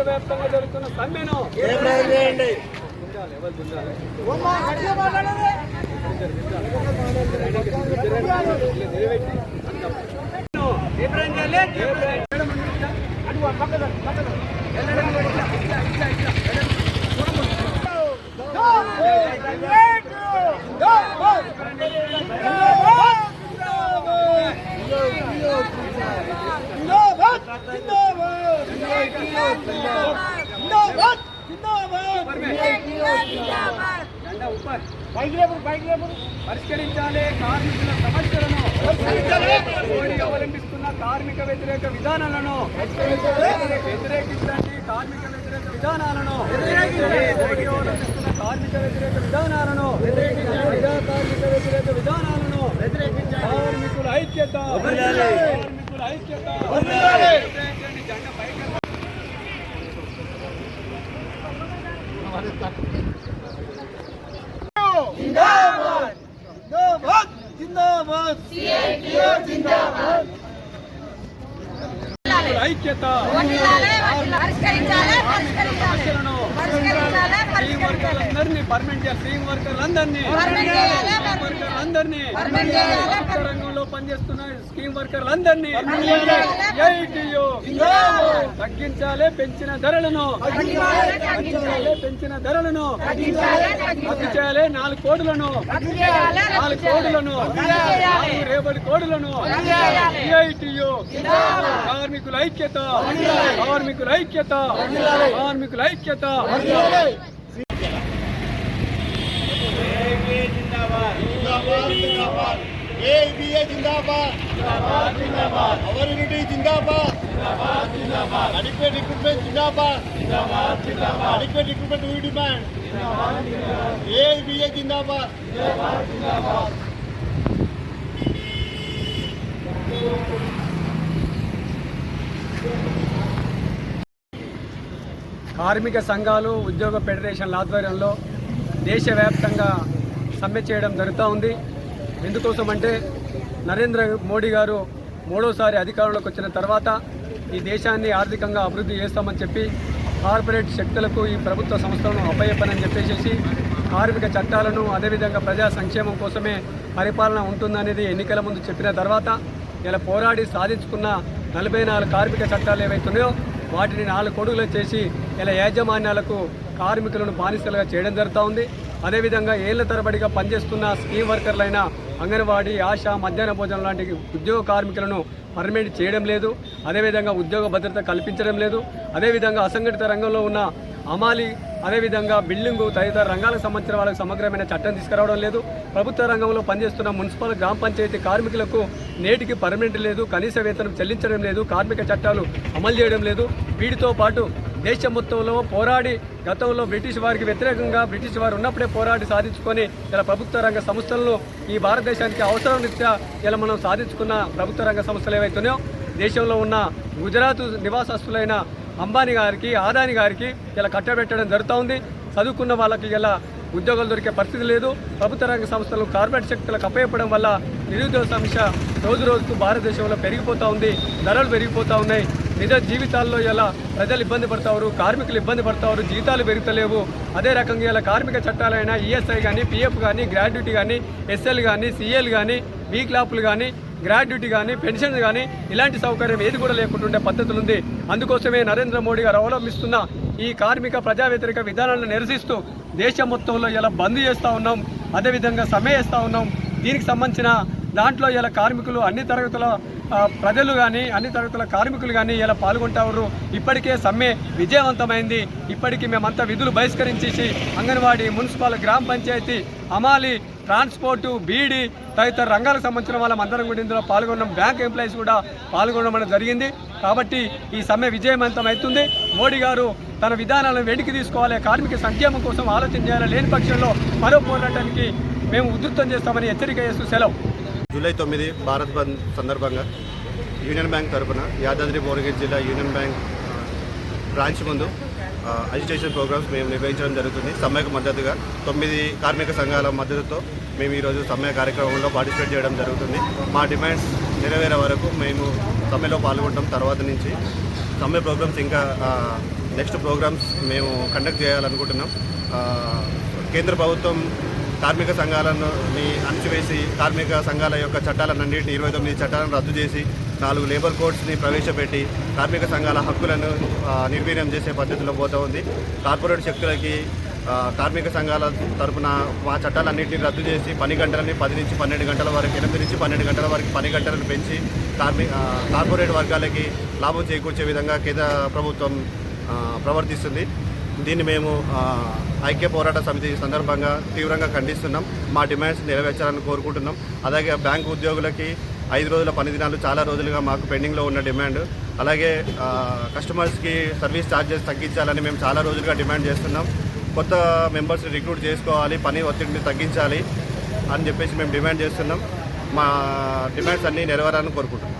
దేశవ్యాప్తంగా జరుగుతున్న సమ్మెను జెండా ఊపాలి. పరిష్కరించాలి కార్మికుల సమస్యలను మోడీ అవలంబిస్తున్న కార్మిక వ్యతిరేక విధానాలను వ్యతిరేకించండి కార్మిక వ్యతిరేక విధానాలను మోడీ అవలంబిస్తున్న కార్మిక వ్యతిరేక విధానాలను ప్రజా కార్మిక వ్యతిరేక విధానాలను కార్మికుల ఐక్యత కార్మికుల ఐక్యత వ్యతిరేకించండి. జెండా పైకి కార్మికుల ఐక్యత పరిష్కరించాలి పరిష్కరించాలి. పరిష్కరించాలి. పర్మనెంట్ చేయాలి, రంగంలో పనిచేస్తున్న స్కీమ్ వర్కర్లందరినీ. పర్మనెంట్ చేయాలి. ఐటీయూ తగ్గించాలి పెంచిన ధరలను. తగ్గించాలి, పెంచిన ధరలను. తగ్గించాలి, రద్దు చేయాలి నాలుగు కోడులను. నాలుగు. కోడులను. రేపటి కోడులను. కార్మికుల ఐక్యత. కార్మికుల ఐక్యత. కార్మికుల ఐక్యత. Our unity zindabad adequate recruitment zindabad. Adequate recruitment we demand. A B A zindabad. కార్మిక సంఘాలు ఉద్యోగ ఫెడరేషన్ల ఆధ్వర్యంలో దేశవ్యాప్తంగా సమ్మె చేయడం జరుగుతూ ఉంది. ఎందుకోసం అంటే నరేంద్ర మోడీ గారు మూడోసారి అధికారంలోకి వచ్చిన తర్వాత ఈ దేశాన్ని ఆర్థికంగా అభివృద్ధి చేస్తామని చెప్పి కార్పొరేట్ శక్తులకు ఈ ప్రభుత్వ సంస్థలను అప్పయ్యపనని చెప్పేసి కార్మిక చట్టాలను అదేవిధంగా ప్రజా సంక్షేమం కోసమే పరిపాలన ఉంటుందనేది ఎన్నికల ముందు చెప్పిన తర్వాత ఇలా పోరాడి సాధించుకున్న నలభై నాలుగు కార్మిక చట్టాలు ఏవైతున్నాయో వాటిని నాలుగు కొడుగులు చేసి ఇలా యాజమాన్యాలకు కార్మికులను బానిసలుగా చేయడం జరుగుతూ ఉంది. అదేవిధంగా ఏళ్ళ తరబడిగా పనిచేస్తున్న స్కీమ్ వర్కర్లైన అంగన్వాడీ ఆశ మధ్యాహ్న భోజనం లాంటి ఉద్యోగ కార్మికులను పర్మనెంట్ చేయడం లేదు. అదేవిధంగా ఉద్యోగ భద్రత కల్పించడం లేదు. అదేవిధంగా అసంఘటిత రంగంలో ఉన్న అమాలి అదేవిధంగా బిల్డింగు తదితర రంగాలకు సంబంధించిన వాళ్ళకి సమగ్రమైన చట్టం తీసుకురావడం లేదు. ప్రభుత్వ రంగంలో పనిచేస్తున్న మున్సిపల్ గ్రామ పంచాయతీ కార్మికులకు నేటికి పర్మనెంట్ లేదు. కనీస వేతనం చెల్లించడం లేదు. కార్మిక చట్టాలు అమలు చేయడం లేదు. వీటితో పాటు దేశం మొత్తంలో పోరాడి గతంలో బ్రిటిష్ వారికి వ్యతిరేకంగా బ్రిటిష్ వారు ఉన్నప్పుడే పోరాడి సాధించుకొని ఇలా ప్రభుత్వ రంగ సంస్థలను ఈ భారతదేశానికి అవసరం రీత్యా ఇలా మనం సాధించుకున్న ప్రభుత్వ రంగ సంస్థలు ఏవైతున్నాయో దేశంలో ఉన్న గుజరాత్ నివాసస్తులైన అంబానీ గారికి ఆదాని గారికి ఇలా కట్టబెట్టడం జరుగుతూ ఉంది. చదువుకున్న వాళ్ళకి ఇలా ఉద్యోగాలు దొరికే పరిస్థితి లేదు. ప్రభుత్వ రంగ సంస్థలు కార్పొరేట్ శక్తులకు అప్పయపడం వల్ల నిరుద్యోగ సమస్య రోజు రోజుకు భారతదేశంలో పెరిగిపోతూ ఉంది. ధరలు పెరిగిపోతూ ఉన్నాయి. నిజ జీవితాల్లో ఎలా ప్రజలు ఇబ్బంది పడతారు కార్మికులు ఇబ్బంది పడతారు జీతాలు పెరుగుతలేవు. అదే రకంగా ఇలా కార్మిక చట్టాలైన ఈఎస్ఐ కానీ పిఎఫ్ కానీ గ్రాడ్యుటీ కానీ ఎస్ఎల్ కానీ సిఎల్ కానీ బీ క్లాపులు కానీ గ్రాడ్యుటీ కానీ పెన్షన్ కానీ ఇలాంటి సౌకర్యం ఏది కూడా లేకుంటుండే పద్ధతులు ఉంది. అందుకోసమే నరేంద్ర మోడీ గారు అవలంబిస్తున్న ఈ కార్మిక ప్రజా వ్యతిరేక విధానాలను నిరసిస్తూ దేశం మొత్తంలో ఇలా బంద్ చేస్తూ ఉన్నాం. అదేవిధంగా సమ్మె చేస్తూ ఉన్నాం. దీనికి సంబంధించిన దాంట్లో ఇలా కార్మికులు అన్ని తరగతుల ప్రజలు కానీ అన్ని తరగతుల కార్మికులు కానీ ఇలా పాల్గొంటారు. ఇప్పటికే సమ్మె విజయవంతమైంది. ఇప్పటికీ మేమంతా విధులు బహిష్కరించేసి అంగన్వాడీ మున్సిపల్ గ్రామ పంచాయతీ అమాలి ట్రాన్స్పోర్టు బీడీ తదితర రంగాలకు సంబంధించిన వాళ్ళం అందరం కూడా ఇందులో పాల్గొనడం బ్యాంక్ ఎంప్లాయీస్ కూడా పాల్గొనడం అనేది జరిగింది. కాబట్టి ఈ సమ్మె విజయవంతం అవుతుంది మోడీ గారు తన విధానాలను వెనక్కి తీసుకోవాలి. కార్మిక సంక్షేమం కోసం ఆలోచన చేయాలి. లేని పక్షంలో మరో పోరాటానికి మేము ఉధృతం చేస్తామని హెచ్చరిక చేస్తూ సెలవు. జూలై తొమ్మిది భారత్ బంద్ సందర్భంగా యూనియన్ బ్యాంక్ తరపున యాదాద్రి భువనగిరి జిల్లా యూనియన్ బ్యాంక్ బ్రాంచ్ ముందు అజిటేషన్ ప్రోగ్రామ్స్ మేము నిర్వహించడం జరుగుతుంది. సమ్మెకు మద్దతుగా తొమ్మిది కార్మిక సంఘాల మద్దతుతో మేము ఈరోజు సమ్మె కార్యక్రమంలో పార్టిసిపేట్ చేయడం జరుగుతుంది. మా డిమాండ్స్ నెరవేరే వరకు మేము సమ్మెలో పాల్గొనడం తర్వాత నుంచి సమ్మె ప్రోగ్రామ్స్ ఇంకా నెక్స్ట్ ప్రోగ్రామ్స్ మేము కండక్ట్ చేయాలనుకుంటున్నాం. కేంద్ర ప్రభుత్వం కార్మిక సంఘాలను అణచివేసి కార్మిక సంఘాల యొక్క చట్టాలన్నింటినీ ఇరవై తొమ్మిది చట్టాలను రద్దు చేసి నాలుగు లేబర్ కోడ్స్ని ప్రవేశపెట్టి కార్మిక సంఘాల హక్కులను నిర్వీర్యం చేసే పద్ధతిలో పోతూ ఉంది. కార్పొరేట్ శక్తులకి కార్మిక సంఘాల తరపున మా చట్టాలన్నింటినీ రద్దు చేసి పని గంటలని పది నుంచి పన్నెండు గంటల వరకు ఎనిమిది నుంచి పన్నెండు గంటల వరకు పని గంటలను పెంచి కార్మి కార్పొరేట్ వర్గాలకి లాభం చేకూర్చే విధంగా కేంద్ర ప్రభుత్వం ప్రవర్తిస్తుంది. దీన్ని మేము ఐక్య పోరాట సమితి సందర్భంగా తీవ్రంగా ఖండిస్తున్నాం. మా డిమాండ్స్ నెరవేర్చాలని కోరుకుంటున్నాం. అలాగే బ్యాంకు ఉద్యోగులకి ఐదు రోజుల పని దినాలు చాలా రోజులుగా మాకు పెండింగ్లో ఉన్న డిమాండ్. అలాగే కస్టమర్స్కి సర్వీస్ ఛార్జెస్ తగ్గించాలని మేము చాలా రోజులుగా డిమాండ్ చేస్తున్నాం. కొత్త మెంబర్స్ రిక్రూట్ చేసుకోవాలి పని ఒత్తిడిని తగ్గించాలి అని చెప్పేసి మేము డిమాండ్ చేస్తున్నాం. మా డిమాండ్స్ అన్నీ నెరవేరాలని కోరుకుంటున్నాం.